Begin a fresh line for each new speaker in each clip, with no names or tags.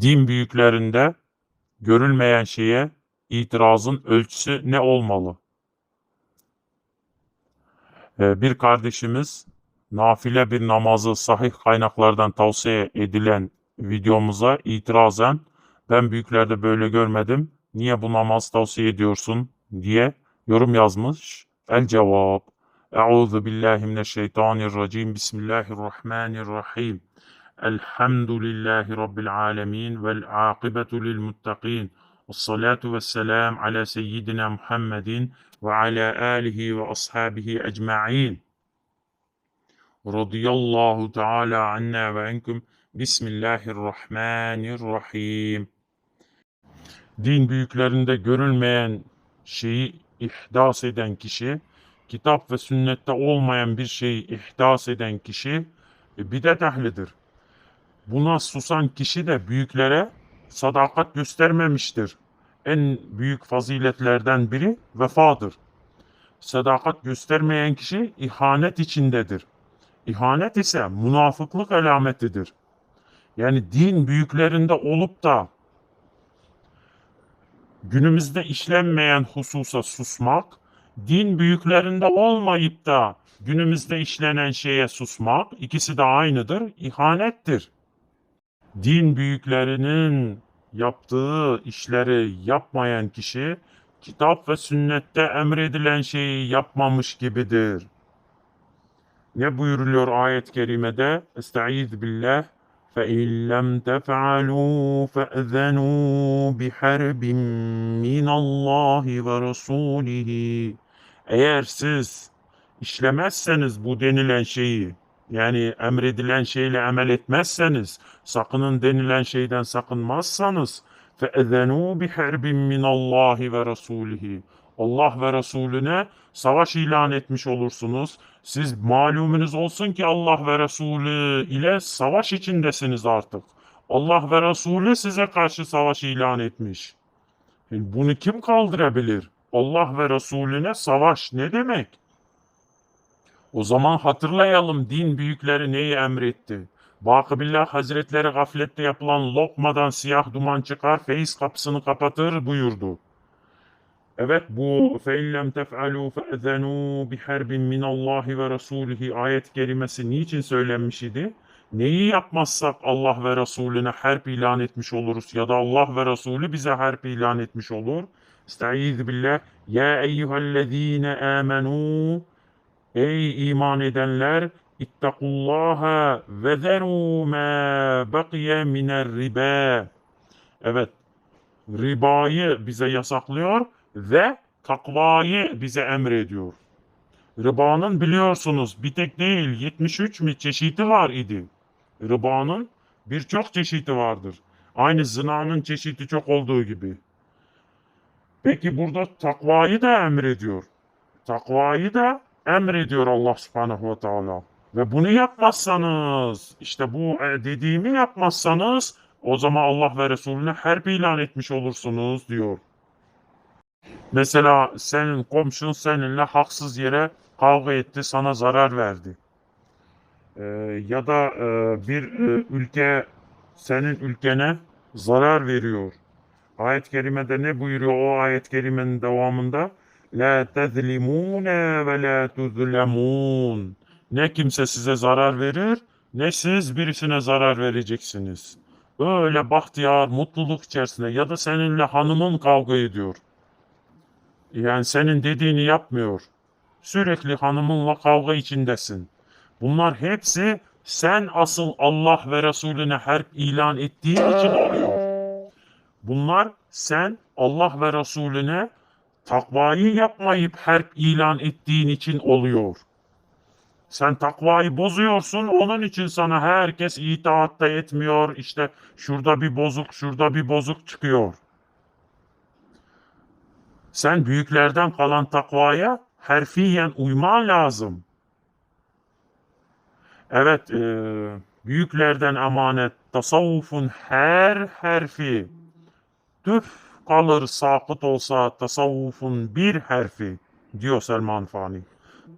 Din büyüklerinde görülmeyen şeye itirazın ölçüsü ne olmalı? Ee, Bir kardeşimiz nafile bir namazı sahih kaynaklardan tavsiye edilen videomuza itirazen ben büyüklerde böyle görmedim. Niye bu namaz tavsiye ediyorsun diye yorum yazmış. El cevap. Euzu billahi mineşşeytanirracim. Bismillahirrahmanirrahim. Elhamdülillahi rabbil alamin vel akibetu lil muttaqin. Vessalatu vesselam ala seyyidina Muhammedin ve ala alihi ve ashabihi ecma'in. Radiyallahu Teala anna ve enkum. Bismillahirrahmanirrahim. Din büyüklerinde görülmeyen şeyi ihdas eden kişi, kitap ve sünnette olmayan bir şeyi ihdas eden kişi e, bidat ehlidir. Buna susan kişi de büyüklere sadakat göstermemiştir. En büyük faziletlerden biri vefadır. Sadakat göstermeyen kişi ihanet içindedir. İhanet ise münafıklık alametidir. Yani din büyüklerinde olup da günümüzde işlenmeyen hususa susmak, din büyüklerinde olmayıp da günümüzde işlenen şeye susmak, ikisi de aynıdır, ihanettir Din büyüklerinin yaptığı işleri yapmayan kişi, kitap ve sünnette emredilen şeyi yapmamış gibidir. Ne buyuruluyor ayet-i kerimede? Estaiz billah. فَاِنْ لَمْ تَفْعَلُوا فَأْذَنُوا بِحَرْبٍ مِّنَ اللّٰهِ وَرَسُولِهِ Eğer siz işlemezseniz bu denilen şeyi, yani emredilen şeyle amel etmezseniz, sakının denilen şeyden sakınmazsanız, فَاَذَنُوا بِحَرْبٍ مِّنَ اللّٰهِ وَرَسُولِهِ Allah ve Resulüne savaş ilan etmiş olursunuz. Siz malumunuz olsun ki Allah ve Resulü ile savaş içindesiniz artık. Allah ve Resulü size karşı savaş ilan etmiş. Yani bunu kim kaldırabilir? Allah ve Resulüne savaş ne demek? O zaman hatırlayalım din büyükleri neyi emretti? Bakıbillah Hazretleri gaflette yapılan lokmadan siyah duman çıkar, feyiz kapısını kapatır buyurdu. Evet bu فَاِنْ لَمْ تَفْعَلُوا فَاَذَنُوا بِحَرْبٍ مِّنَ اللّٰهِ وَرَسُولِهِ ayet kelimesi niçin söylenmiş idi? Neyi yapmazsak Allah ve Resulüne harp ilan etmiş oluruz ya da Allah ve Resulü bize harp ilan etmiş olur. Estaizu billah. Ya eyyühellezine amenu Ey iman edenler ittakullaha ve zeru ma bakiye miner riba. Evet ribayı bize yasaklıyor ve takvayı bize emrediyor. Ribanın biliyorsunuz bir tek değil 73 mi çeşidi var idi. Ribanın birçok çeşidi vardır. Aynı zinanın çeşidi çok olduğu gibi. Peki burada takvayı da emrediyor. Takvayı da emrediyor Allah subhanahu ve teala. Ve bunu yapmazsanız, işte bu e, dediğimi yapmazsanız o zaman Allah ve Resulüne harp ilan etmiş olursunuz diyor. Mesela senin komşun seninle haksız yere kavga etti, sana zarar verdi. Ee, ya da e, bir e, ülke senin ülkene zarar veriyor. Ayet-i kerimede ne buyuruyor o ayet-i kerimenin devamında? La tezlimune ve la tuzlemun. Ne kimse size zarar verir, ne siz birisine zarar vereceksiniz. Öyle bahtiyar, mutluluk içerisinde ya da seninle hanımın kavga ediyor. Yani senin dediğini yapmıyor. Sürekli hanımınla kavga içindesin. Bunlar hepsi sen asıl Allah ve Resulüne harp ilan ettiğin için oluyor. Bunlar sen Allah ve Resulüne takvayı yapmayıp harp ilan ettiğin için oluyor. Sen takvayı bozuyorsun, onun için sana herkes itaat da etmiyor. İşte şurada bir bozuk, şurada bir bozuk çıkıyor. Sen büyüklerden kalan takvaya harfiyen uyman lazım. Evet, e, büyüklerden emanet tasavvufun her harfi tüf kalır sakıt olsa tasavvufun bir harfi diyor Selman Fani.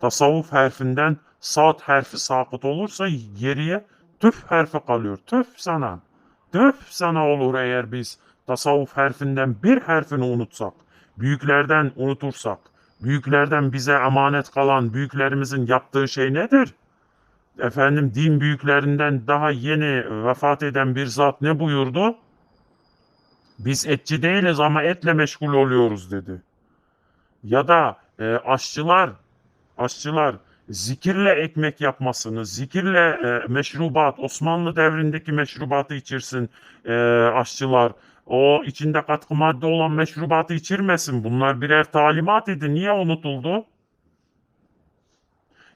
Tasavvuf harfinden saat harfi sakıt olursa geriye tüf harfi kalıyor. Tüf sana. Tüh sana olur eğer biz tasavvuf harfinden bir harfini unutsak, büyüklerden unutursak, büyüklerden bize emanet kalan büyüklerimizin yaptığı şey nedir? Efendim din büyüklerinden daha yeni vefat eden bir zat ne buyurdu? Biz etçi değiliz ama etle meşgul oluyoruz dedi. Ya da e, aşçılar, aşçılar zikirle ekmek yapmasını, zikirle e, meşrubat, Osmanlı devrindeki meşrubatı içirsin e, aşçılar. O içinde katkı madde olan meşrubatı içirmesin. Bunlar birer talimat idi. Niye unutuldu?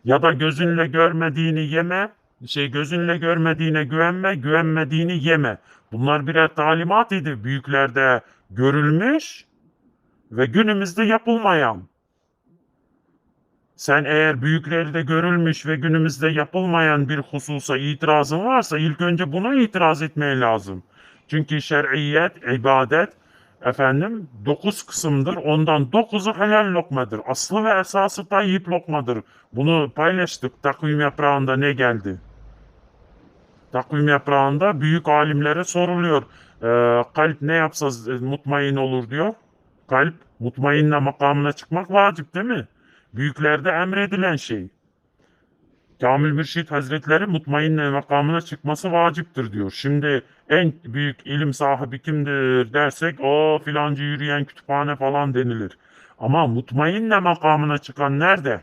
Ya da gözünle görmediğini yeme, şey gözünle görmediğine güvenme, güvenmediğini yeme. Bunlar birer talimat idi. Büyüklerde görülmüş ve günümüzde yapılmayan. Sen eğer büyüklerde görülmüş ve günümüzde yapılmayan bir hususa itirazın varsa ilk önce buna itiraz etmeye lazım. Çünkü şer'iyet, ibadet efendim dokuz kısımdır. Ondan dokuzu helal lokmadır. Aslı ve esası tayyip lokmadır. Bunu paylaştık. Takvim yaprağında ne geldi? Takvim yaprağında büyük alimlere soruluyor. Ee, kalp ne yapsa e, mutmain olur diyor. Kalp mutmainne makamına çıkmak vacip değil mi? Büyüklerde emredilen şey. Kamil Mürşit Hazretleri mutmainne makamına çıkması vaciptir diyor. Şimdi en büyük ilim sahibi kimdir dersek o filancı yürüyen kütüphane falan denilir. Ama mutmainne makamına çıkan nerede?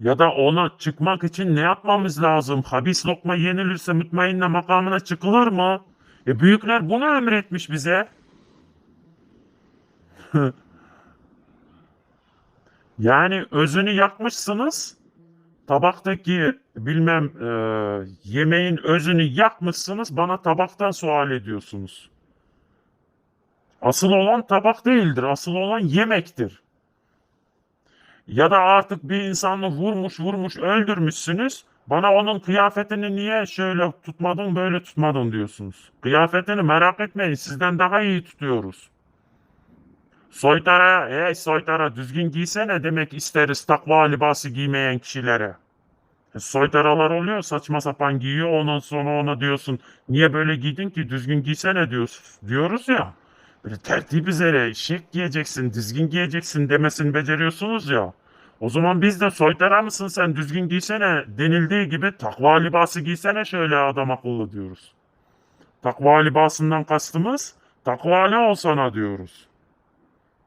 Ya da ona çıkmak için ne yapmamız lazım? Habis lokma yenilirse mutmainne makamına çıkılır mı? E büyükler bunu emretmiş bize. Yani özünü yakmışsınız. Tabaktaki bilmem e, yemeğin özünü yakmışsınız. Bana tabaktan sual ediyorsunuz. Asıl olan tabak değildir. Asıl olan yemektir. Ya da artık bir insanı vurmuş vurmuş öldürmüşsünüz. Bana onun kıyafetini niye şöyle tutmadın böyle tutmadın diyorsunuz. Kıyafetini merak etmeyin sizden daha iyi tutuyoruz. Soytara, ey soytara düzgün giysene demek isteriz takva libası giymeyen kişilere. E, soytaralar oluyor saçma sapan giyiyor ondan sonra ona diyorsun niye böyle giydin ki düzgün giysene diyorsun, diyoruz ya. Böyle tertip üzere şık giyeceksin düzgün giyeceksin demesini beceriyorsunuz ya. O zaman biz de soytara mısın sen düzgün giysene denildiği gibi takva libası giysene şöyle adam akıllı diyoruz. Takva libasından kastımız takvali olsana diyoruz.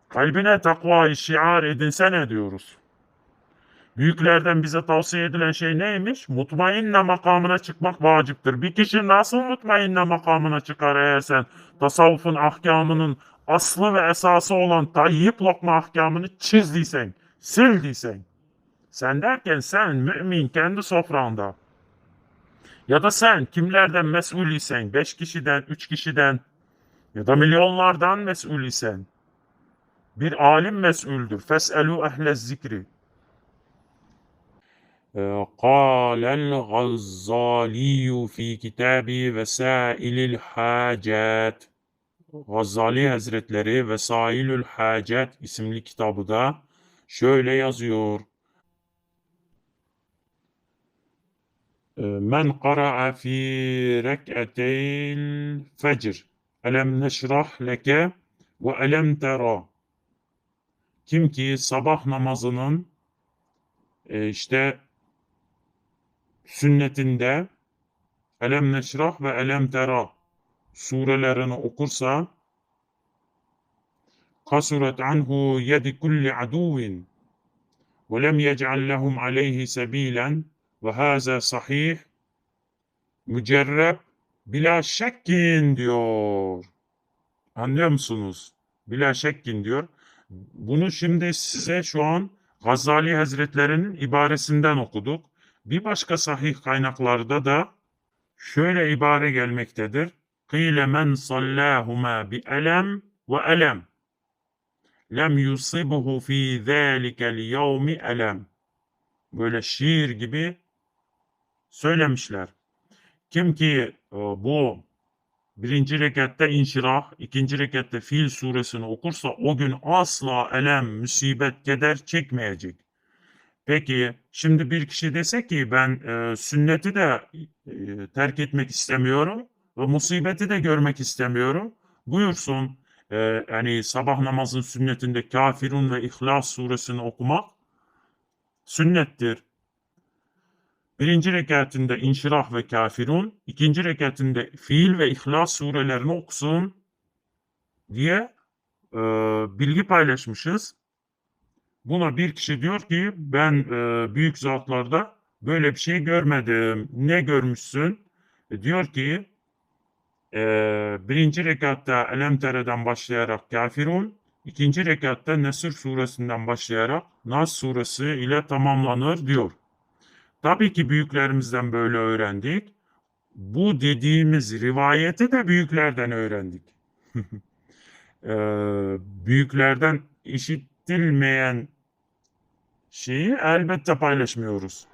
Kalbine takvayı şiar edinsene diyoruz. Büyüklerden bize tavsiye edilen şey neymiş? Mutmainne makamına çıkmak vaciptir. Bir kişi nasıl mutmainne makamına çıkar eğer sen tasavvufun ahkamının aslı ve esası olan tayyip lokma ahkamını çizdiysen, sildiysen. Sen derken sen mümin kendi sofranda. Ya da sen kimlerden mesul isen, beş kişiden, üç kişiden ya da milyonlardan mesul isen. Bir alim mes'uldür. Fes'elu ehle zikri. قال الغزالي في كتاب وسائل الحاجات Gazali Hazretleri Vesailül Hacet isimli kitabı da şöyle yazıyor. Men qara'a fi rek'ateyl fecr elem neşrah leke ve elem tera kim ki sabah namazının e, işte sünnetinde Elem Neşrah ve Elem Tera surelerini okursa kasuret anhu yedi kulli aduvin ve lem yec'al lehum aleyhi sebilen ve haza sahih mücerreb bila şekkin diyor. Anlıyor musunuz? Bila şekkin diyor. Bunu şimdi size şu an Gazali Hazretlerinin ibaresinden okuduk. Bir başka sahih kaynaklarda da şöyle ibare gelmektedir. Kıyle men sallahuma bi elem ve elem. Lem yusibuhu fi zâlikel yevmi elem. Böyle şiir gibi söylemişler. Kim ki e, bu birinci rekatta inşirah, ikinci rekatta Fil suresini okursa o gün asla elem, musibet, keder çekmeyecek. Peki şimdi bir kişi dese ki ben e, sünneti de e, terk etmek istemiyorum ve musibeti de görmek istemiyorum. Buyursun e, yani sabah namazın sünnetinde Kafirun ve İhlas suresini okumak sünnettir. Birinci rekatinde İnşirah ve Kafirun, ikinci rekatinde Fiil ve İhlas surelerini okusun diye e, bilgi paylaşmışız. Buna bir kişi diyor ki ben e, büyük zatlarda böyle bir şey görmedim. Ne görmüşsün? E, diyor ki e, birinci rekatta Elem Tere'den başlayarak Kafirun, ikinci rekatta Nesr suresinden başlayarak Nas suresi ile tamamlanır diyor. Tabii ki büyüklerimizden böyle öğrendik. Bu dediğimiz rivayeti de büyüklerden öğrendik. e, büyüklerden işitilmeyen şeyi elbette paylaşmıyoruz.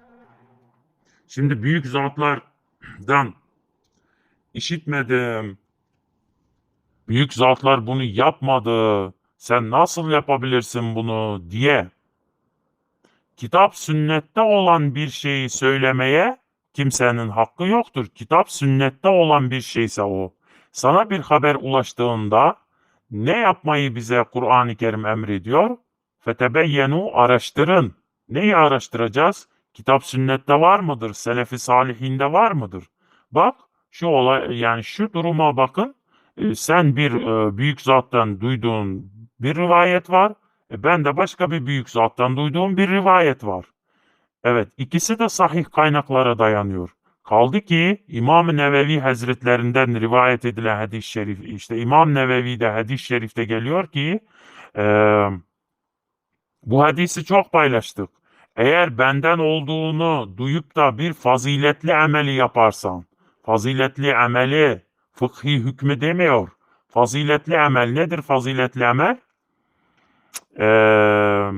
Şimdi büyük zatlardan işitmedim. Büyük zatlar bunu yapmadı. Sen nasıl yapabilirsin bunu diye kitap sünnette olan bir şeyi söylemeye kimsenin hakkı yoktur. Kitap sünnette olan bir şeyse o. Sana bir haber ulaştığında ne yapmayı bize Kur'an-ı Kerim emrediyor? Fetebeyyenu araştırın. Neyi araştıracağız? Kitap sünnette var mıdır? Selefi salihinde var mıdır? Bak şu olay yani şu duruma bakın. E, sen bir e, büyük zattan duyduğun bir rivayet var. E, ben de başka bir büyük zattan duyduğum bir rivayet var. Evet ikisi de sahih kaynaklara dayanıyor. Kaldı ki İmam-ı Nevevi Hazretlerinden rivayet edilen hadis-i şerif, işte İmam Nevevi'de hadis-i şerifte geliyor ki e, bu hadisi çok paylaştık. Eğer benden olduğunu duyup da bir faziletli ameli yaparsan, faziletli ameli fıkhi hükmü demiyor. Faziletli amel nedir faziletli amel? Ee,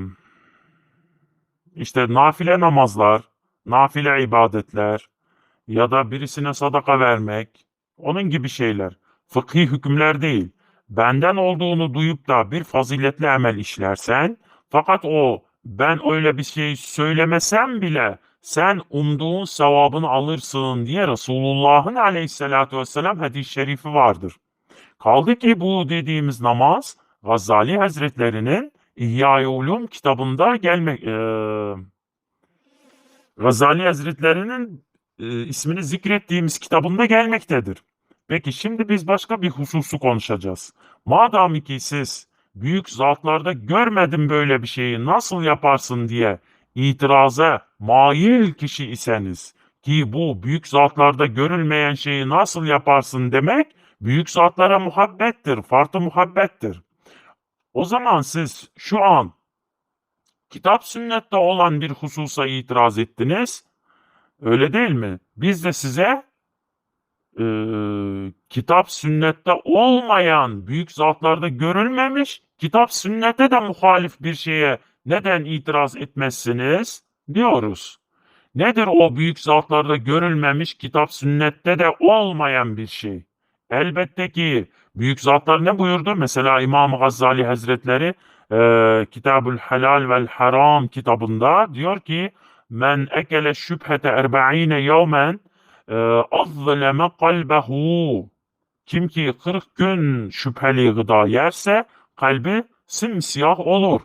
işte nafile namazlar, nafile ibadetler ya da birisine sadaka vermek, onun gibi şeyler. Fıkhi hükümler değil. Benden olduğunu duyup da bir faziletli amel işlersen, fakat o ben öyle bir şey söylemesem bile sen umduğun sevabını alırsın diye Resulullah'ın aleyhissalatü vesselam hadis-i şerifi vardır. Kaldı ki bu dediğimiz namaz Gazali Hazretlerinin İhya-i Ulum kitabında gelmek e, Gazali Hazretlerinin e, ismini zikrettiğimiz kitabında gelmektedir. Peki şimdi biz başka bir hususu konuşacağız. Madem ki siz büyük zatlarda görmedim böyle bir şeyi nasıl yaparsın diye itiraza mail kişi iseniz ki bu büyük zatlarda görülmeyen şeyi nasıl yaparsın demek büyük zatlara muhabbettir, farklı muhabbettir. O zaman siz şu an kitap sünnette olan bir hususa itiraz ettiniz. Öyle değil mi? Biz de size e, kitap sünnette olmayan büyük zatlarda görülmemiş kitap sünnete de muhalif bir şeye neden itiraz etmezsiniz diyoruz. Nedir o büyük zatlarda görülmemiş kitap sünnette de olmayan bir şey? Elbette ki büyük zatlar ne buyurdu? Mesela İmam Gazali Hazretleri e, Kitabul Helal vel Haram kitabında diyor ki Men ekele şüphete erba'ine yevmen azzleme kalbehu Kim ki 40 gün şüpheli gıda yerse kalbi simsiyah olur.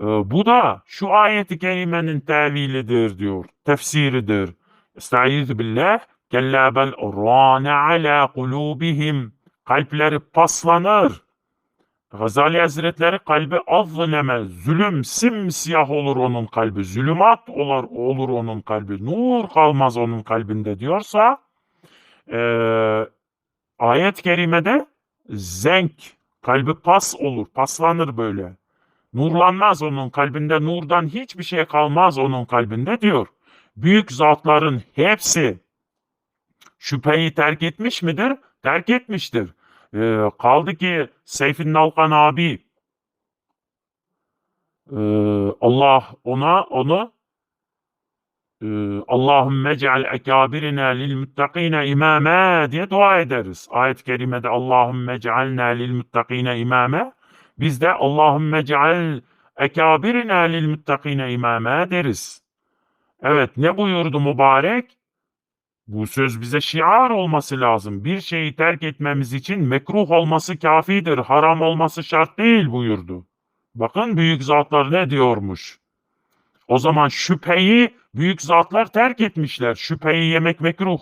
E, bu da şu ayeti kerimenin tevilidir diyor. Tefsiridir. Estaizu billah. Kella bel râne ala kulubihim. Kalpleri paslanır. Gazali Hazretleri kalbi azzleme, zulüm, simsiyah olur onun kalbi, zulümat olur, olur onun kalbi, nur kalmaz onun kalbinde diyorsa, e, ayet-i kerimede zenk, kalbi pas olur, paslanır böyle. Nurlanmaz onun kalbinde, nurdan hiçbir şey kalmaz onun kalbinde diyor. Büyük zatların hepsi şüpheyi terk etmiş midir? Terk etmiştir. Ee, kaldı ki Seyfin Nalkan abi e, Allah ona onu e, Allahümme ceal ekabirina lil muttakine imame diye dua ederiz. Ayet-i kerimede Allahümme cealna lil muttakine imame biz de Allahümme ceal ekabirina lil muttakine imame deriz. Evet ne buyurdu mübarek? Bu söz bize şiar olması lazım. Bir şeyi terk etmemiz için mekruh olması kafidir, haram olması şart değil buyurdu. Bakın büyük zatlar ne diyormuş. O zaman şüpheyi büyük zatlar terk etmişler. Şüpheyi yemek mekruh.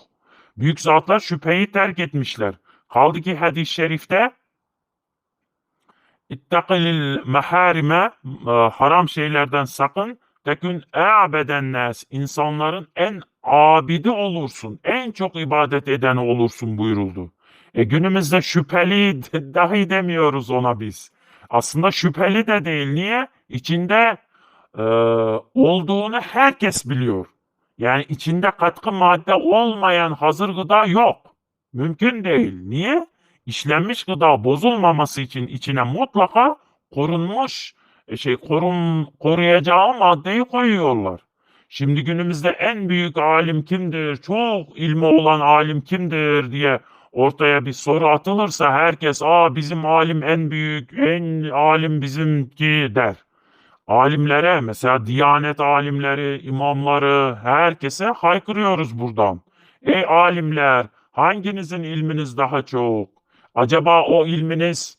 Büyük zatlar şüpheyi terk etmişler. Kaldı ki hadis-i şerifte İttakilil meharime e, haram şeylerden sakın tekün e'abeden nas insanların en abidi olursun. En çok ibadet eden olursun buyuruldu. E günümüzde şüpheli dahi demiyoruz ona biz. Aslında şüpheli de değil. Niye? İçinde e, olduğunu herkes biliyor. Yani içinde katkı madde olmayan hazır gıda yok. Mümkün değil. Niye? İşlenmiş gıda bozulmaması için içine mutlaka korunmuş e, şey korun koruyacağı maddeyi koyuyorlar. Şimdi günümüzde en büyük alim kimdir? Çok ilmi olan alim kimdir diye ortaya bir soru atılırsa herkes aa bizim alim en büyük, en alim bizimki der. Alimlere mesela Diyanet alimleri, imamları herkese haykırıyoruz buradan. Ey alimler hanginizin ilminiz daha çok? Acaba o ilminiz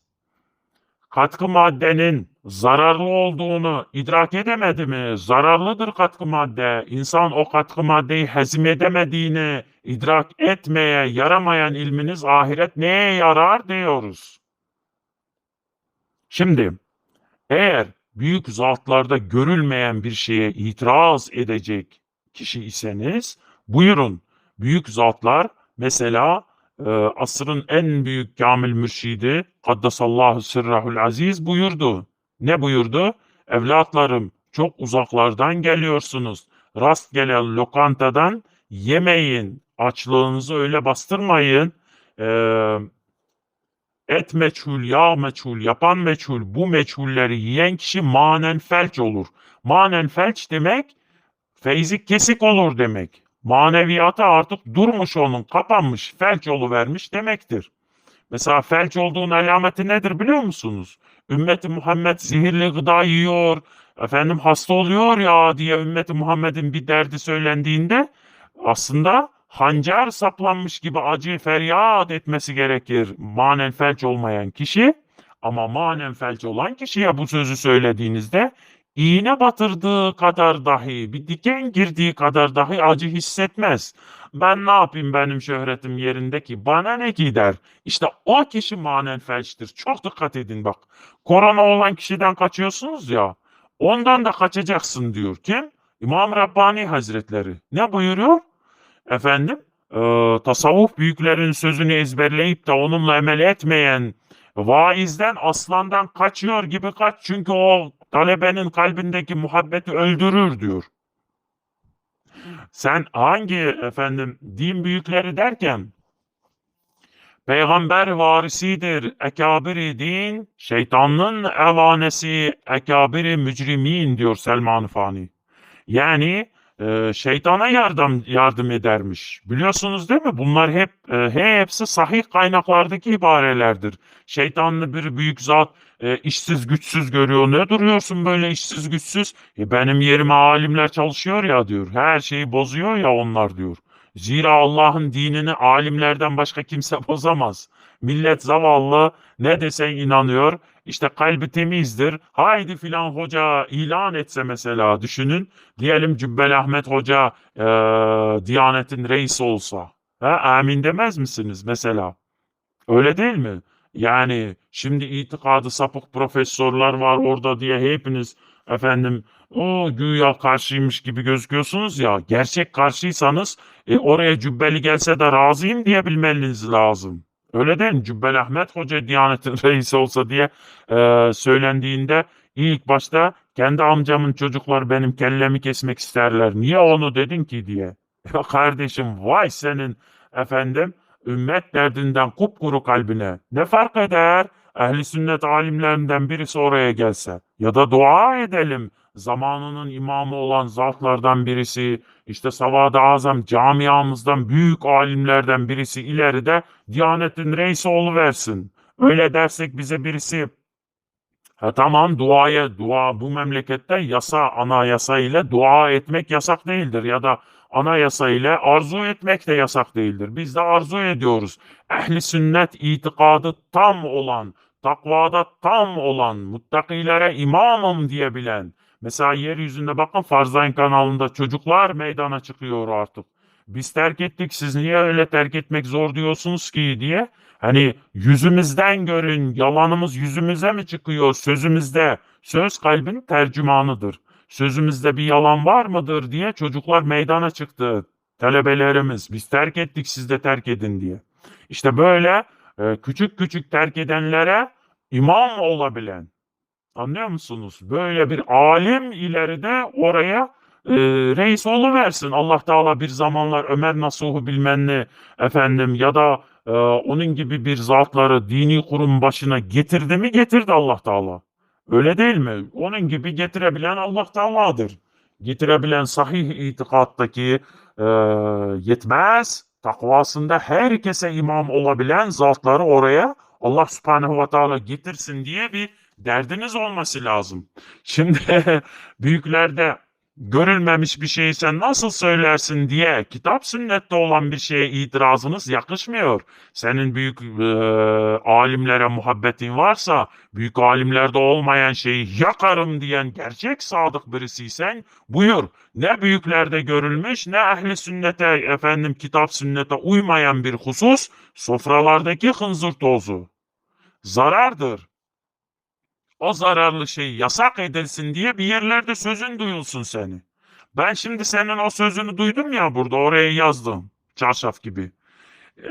katkı maddenin zararlı olduğunu idrak edemedi mi? Zararlıdır katkı madde. İnsan o katkı maddeyi hazim edemediğini idrak etmeye yaramayan ilminiz ahiret neye yarar diyoruz. Şimdi eğer büyük zatlarda görülmeyen bir şeye itiraz edecek kişi iseniz buyurun büyük zatlar mesela e, asrın en büyük kamil mürşidi Kaddesallahu sırrahul aziz buyurdu. Ne buyurdu? Evlatlarım çok uzaklardan geliyorsunuz. Rastgele lokantadan yemeyin. Açlığınızı öyle bastırmayın. Ee, et meçhul, yağ meçhul, yapan meçhul, bu meçhulleri yiyen kişi manen felç olur. Manen felç demek feyzi kesik olur demek. Maneviyatı artık durmuş onun, kapanmış, felç vermiş demektir. Mesela felç olduğunun alameti nedir biliyor musunuz? Ümmeti Muhammed zehirli gıda yiyor, efendim hasta oluyor ya diye ümmeti Muhammed'in bir derdi söylendiğinde aslında hancar saplanmış gibi acı feryat etmesi gerekir manen felç olmayan kişi. Ama manen felç olan kişiye bu sözü söylediğinizde iğne batırdığı kadar dahi, bir diken girdiği kadar dahi acı hissetmez. Ben ne yapayım benim şöhretim yerindeki bana ne gider? İşte o kişi manen felçtir. Çok dikkat edin bak. Korona olan kişiden kaçıyorsunuz ya. Ondan da kaçacaksın diyor. Kim? İmam Rabbani Hazretleri. Ne buyuruyor? Efendim? E, tasavvuf büyüklerin sözünü ezberleyip de onunla emel etmeyen vaizden aslandan kaçıyor gibi kaç. Çünkü o talebenin kalbindeki muhabbeti öldürür diyor. Sen hangi efendim din büyükleri derken peygamber varisidir ekabiri din, şeytanın evanesi ekabiri mücrimin diyor Selman Fani. Yani e, şeytana yardım yardım edermiş. Biliyorsunuz değil mi? Bunlar hep e, hepsi sahih kaynaklardaki ibarelerdir. Şeytanlı bir büyük zat e, işsiz güçsüz görüyor. Ne duruyorsun böyle işsiz güçsüz? E, benim yerime alimler çalışıyor ya diyor. Her şeyi bozuyor ya onlar diyor. Zira Allah'ın dinini alimlerden başka kimse bozamaz. Millet zavallı ne desen inanıyor. İşte kalbi temizdir. Haydi filan hoca ilan etse mesela düşünün. Diyelim Cübbel Ahmet Hoca e, Diyanet'in reisi olsa. Ha, amin demez misiniz mesela? Öyle değil mi? Yani şimdi itikadı sapık profesörler var orada diye hepiniz efendim o güya karşıymış gibi gözüküyorsunuz ya. Gerçek karşıysanız e, oraya cübbeli gelse de razıyım diyebilmeniz lazım. Öyle değil mi? Cübbel Ahmet Hoca Diyanet'in reisi olsa diye e, söylendiğinde ilk başta kendi amcamın çocuklar benim kellemi kesmek isterler. Niye onu dedin ki diye. Kardeşim vay senin efendim ümmet derdinden kupkuru kalbine. Ne fark eder? Ehli sünnet alimlerinden birisi oraya gelse. Ya da dua edelim. Zamanının imamı olan zatlardan birisi, işte Savad-ı Azam camiamızdan büyük alimlerden birisi ileride Diyanet'in reisi versin. Öyle dersek bize birisi Ha tamam duaya dua bu memlekette yasa anayasa ile dua etmek yasak değildir ya da anayasa ile arzu etmek de yasak değildir. Biz de arzu ediyoruz. Ehli sünnet itikadı tam olan, takvada tam olan, muttakilere imamım diyebilen. Mesela yeryüzünde bakın Farzayın kanalında çocuklar meydana çıkıyor artık. Biz terk ettik siz niye öyle terk etmek zor diyorsunuz ki diye. Hani yüzümüzden görün yalanımız yüzümüze mi çıkıyor sözümüzde. Söz kalbin tercümanıdır. Sözümüzde bir yalan var mıdır diye çocuklar meydana çıktı. Talebelerimiz biz terk ettik siz de terk edin diye. İşte böyle e, küçük küçük terk edenlere imam olabilen anlıyor musunuz? Böyle bir alim ileride oraya e, reis versin. Allah Teala bir zamanlar Ömer Nasuh'u bilmem efendim ya da e, onun gibi bir zatları dini kurum başına getirdi mi getirdi Allah Teala. Öyle değil mi? Onun gibi getirebilen Allah Teala'dır. Getirebilen sahih itikattaki e, yetmez. Takvasında herkese imam olabilen zatları oraya Allah Subhanahu ve Teala getirsin diye bir derdiniz olması lazım. Şimdi büyüklerde görülmemiş bir şeyi sen nasıl söylersin diye kitap sünnette olan bir şeye itirazınız yakışmıyor. Senin büyük e, alimlere muhabbetin varsa büyük alimlerde olmayan şeyi yakarım diyen gerçek sadık birisiysen buyur. Ne büyüklerde görülmüş ne ehli sünnete efendim kitap sünnete uymayan bir husus sofralardaki hınzır tozu. Zarardır o zararlı şey yasak edilsin diye bir yerlerde sözün duyulsun seni. Ben şimdi senin o sözünü duydum ya burada oraya yazdım. Çarşaf gibi.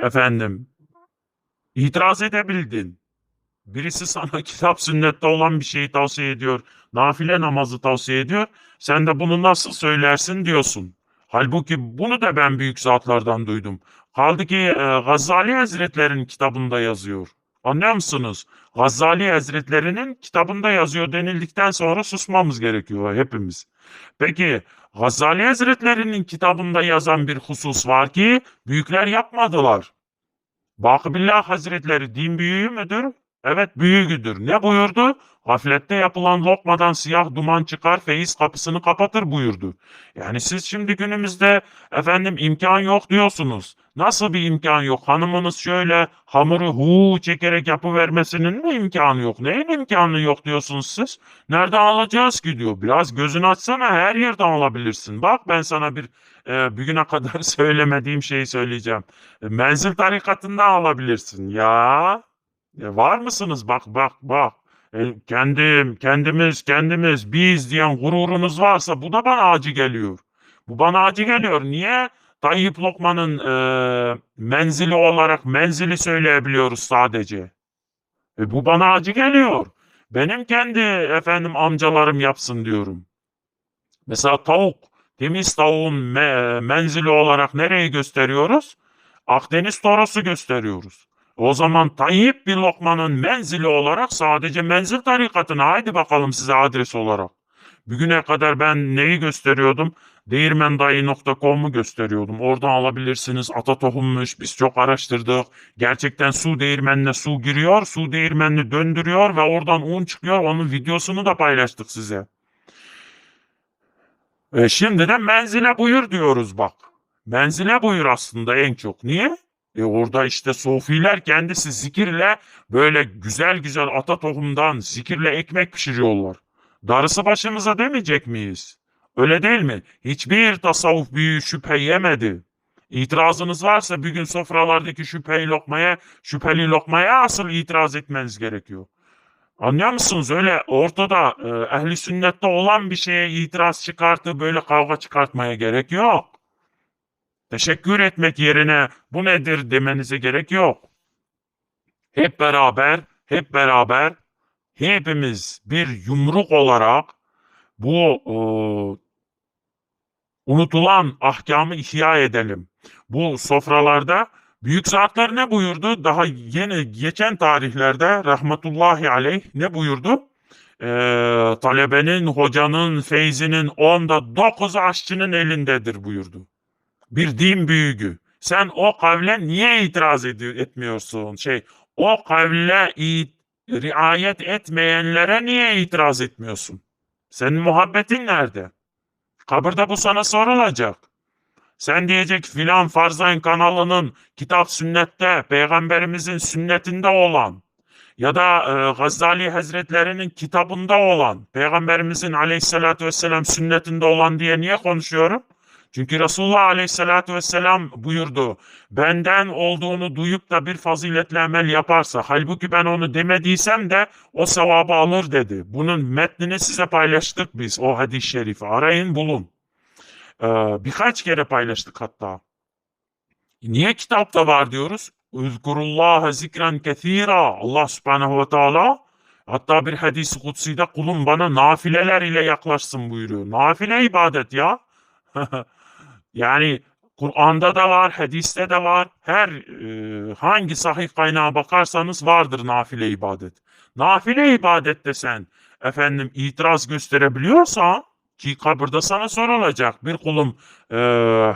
Efendim. itiraz edebildin. Birisi sana kitap sünnette olan bir şeyi tavsiye ediyor. Nafile namazı tavsiye ediyor. Sen de bunu nasıl söylersin diyorsun. Halbuki bunu da ben büyük zatlardan duydum. Kaldı ki e, Gazali Hazretleri'nin kitabında yazıyor. Anlıyor musunuz? Gazali Hazretleri'nin kitabında yazıyor denildikten sonra susmamız gerekiyor hepimiz. Peki Gazali Hazretleri'nin kitabında yazan bir husus var ki büyükler yapmadılar. Bakıbillah Hazretleri din büyüğü müdür? Evet büyüğüdür. Ne buyurdu? Gaflette yapılan lokmadan siyah duman çıkar, feyiz kapısını kapatır buyurdu. Yani siz şimdi günümüzde efendim imkan yok diyorsunuz. Nasıl bir imkan yok? Hanımınız şöyle hamuru hu çekerek yapıvermesinin mi imkanı yok? Neyin imkanı yok diyorsunuz siz? Nereden alacağız ki diyor. Biraz gözünü açsana her yerden alabilirsin. Bak ben sana bir e, bugüne kadar söylemediğim şeyi söyleyeceğim. Menzil tarikatından alabilirsin. Ya e, var mısınız? Bak bak bak. E, kendim, kendimiz, kendimiz, biz diyen gururunuz varsa bu da bana acı geliyor. Bu bana acı geliyor. Niye? Tayyip Lokman'ın e, menzili olarak menzili söyleyebiliyoruz sadece. E, bu bana acı geliyor. Benim kendi efendim amcalarım yapsın diyorum. Mesela tavuk, temiz tavuğun me, menzili olarak nereyi gösteriyoruz? Akdeniz Toros'u gösteriyoruz. O zaman Tayyip bin Lokman'ın menzili olarak sadece menzil tarikatına haydi bakalım size adres olarak. Bugüne kadar ben neyi gösteriyordum? Değirmendayı.com'u gösteriyordum. Oradan alabilirsiniz. Ata tohummuş. Biz çok araştırdık. Gerçekten su değirmenine su giriyor. Su değirmenini döndürüyor ve oradan un çıkıyor. Onun videosunu da paylaştık size. E şimdi de menzile buyur diyoruz bak. Menzile buyur aslında en çok. Niye? E orada işte sofiler kendisi zikirle böyle güzel güzel ata tohumdan zikirle ekmek pişiriyorlar. Darısı başımıza demeyecek miyiz? Öyle değil mi? Hiçbir tasavvuf büyüğü şüphe yemedi. İtirazınız varsa bir gün sofralardaki şüpheli lokmaya, şüpheli lokmaya asıl itiraz etmeniz gerekiyor. Anlıyor musunuz? Öyle ortada e, ehli sünnette olan bir şeye itiraz çıkartıp böyle kavga çıkartmaya gerek yok. Teşekkür etmek yerine bu nedir demenize gerek yok. Hep beraber, hep beraber hepimiz bir yumruk olarak bu e, unutulan ahkamı ihya edelim. Bu sofralarda büyük saatler ne buyurdu? Daha yeni geçen tarihlerde rahmetullahi aleyh ne buyurdu? Ee, talebenin, hocanın, feyzinin onda dokuz aşçının elindedir buyurdu bir din büyüğü. Sen o kavle niye itiraz ediyor, etmiyorsun? Şey, o kavle riayet etmeyenlere niye itiraz etmiyorsun? Senin muhabbetin nerede? Kabirde bu sana sorulacak. Sen diyecek filan Farzayın kanalının kitap sünnette, peygamberimizin sünnetinde olan ya da e, Gazali Hazretlerinin kitabında olan, peygamberimizin aleyhissalatü vesselam sünnetinde olan diye niye konuşuyorum? Çünkü Resulullah aleyhissalatü vesselam buyurdu. Benden olduğunu duyup da bir faziletle amel yaparsa, halbuki ben onu demediysem de o sevabı alır dedi. Bunun metnini size paylaştık biz o hadis-i şerifi. Arayın bulun. Ee, birkaç kere paylaştık hatta. Niye kitapta var diyoruz? Üzkurullaha zikren kethira. Allah subhanehu ve teala hatta bir hadisi kutsi'de kulum bana nafileler ile yaklaşsın buyuruyor. Nafile ibadet ya. yani Kur'an'da da var, hadiste de var. Her e, hangi sahih kaynağa bakarsanız vardır nafile ibadet. Nafile ibadette sen efendim itiraz gösterebiliyorsa ki kabirde sana sorulacak bir kulum e,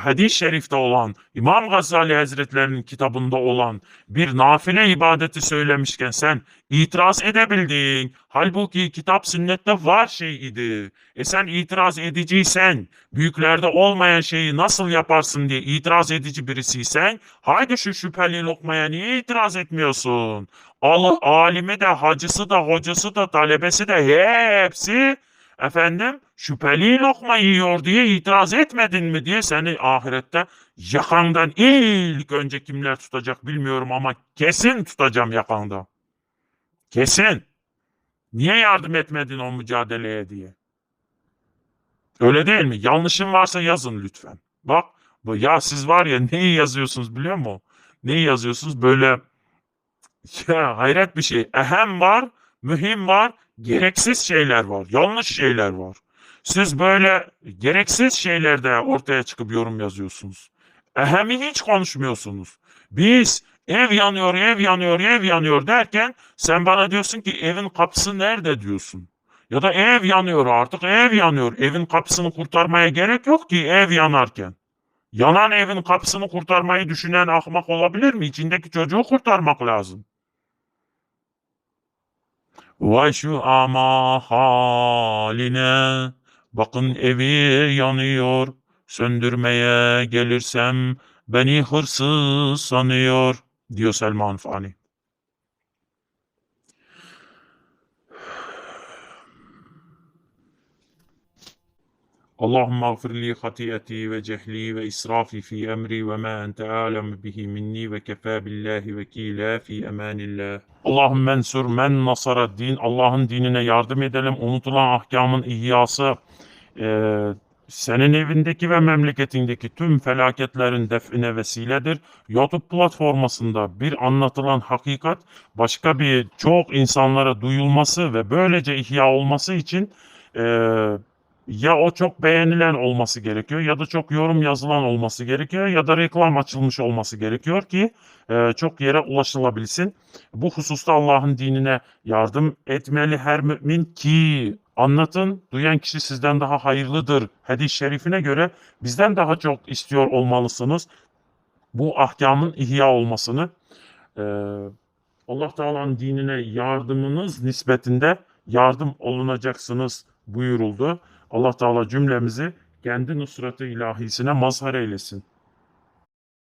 hadis-i şerifte olan İmam Gazali Hazretlerinin kitabında olan bir nafile ibadeti söylemişken sen itiraz edebildin. Halbuki kitap sünnette var şey idi. E sen itiraz ediciysen, büyüklerde olmayan şeyi nasıl yaparsın diye itiraz edici birisiysen, haydi şu şüpheli lokmaya niye itiraz etmiyorsun? Al, alimi de, hacısı da, hocası da, talebesi de hepsi efendim şüpheli lokma yiyor diye itiraz etmedin mi diye seni ahirette yakandan ilk önce kimler tutacak bilmiyorum ama kesin tutacağım yakanda. Kesin. Niye yardım etmedin o mücadeleye diye. Öyle değil mi? Yanlışım varsa yazın lütfen. Bak ya siz var ya neyi yazıyorsunuz biliyor musun? Neyi yazıyorsunuz? Böyle ya hayret bir şey. Ehem var, mühim var, gereksiz şeyler var, yanlış şeyler var. Siz böyle gereksiz şeylerde ortaya çıkıp yorum yazıyorsunuz. Ehemi hiç konuşmuyorsunuz. Biz ev yanıyor, ev yanıyor, ev yanıyor derken sen bana diyorsun ki evin kapısı nerede diyorsun. Ya da ev yanıyor artık ev yanıyor. Evin kapısını kurtarmaya gerek yok ki ev yanarken. Yanan evin kapısını kurtarmayı düşünen ahmak olabilir mi? İçindeki çocuğu kurtarmak lazım. Vay şu ama haline, bakın evi yanıyor, söndürmeye gelirsem beni hırsız sanıyor, diyor Selman Fani. اللهم اغفر لي خطيئتي وجهلي وإسرافي في أمري وما أنت أعلم به مني وكفى بالله vekila fi emanillah. Allahümme mensur men nasara din. Allah'ın dinine yardım edelim. Unutulan ahkamın ihyası e, senin evindeki ve memleketindeki tüm felaketlerin define vesiledir. YouTube platformasında bir anlatılan hakikat başka bir çok insanlara duyulması ve böylece ihya olması için e, ya o çok beğenilen olması gerekiyor ya da çok yorum yazılan olması gerekiyor ya da reklam açılmış olması gerekiyor ki e, çok yere ulaşılabilsin. Bu hususta Allah'ın dinine yardım etmeli her mümin ki anlatın duyan kişi sizden daha hayırlıdır. Hadis-i şerifine göre bizden daha çok istiyor olmalısınız. Bu ahkamın ihya olmasını e, Allah Teala'nın dinine yardımınız nispetinde yardım olunacaksınız buyuruldu. Allah Teala cümlemizi kendi nusratı ilahisine mazhar eylesin.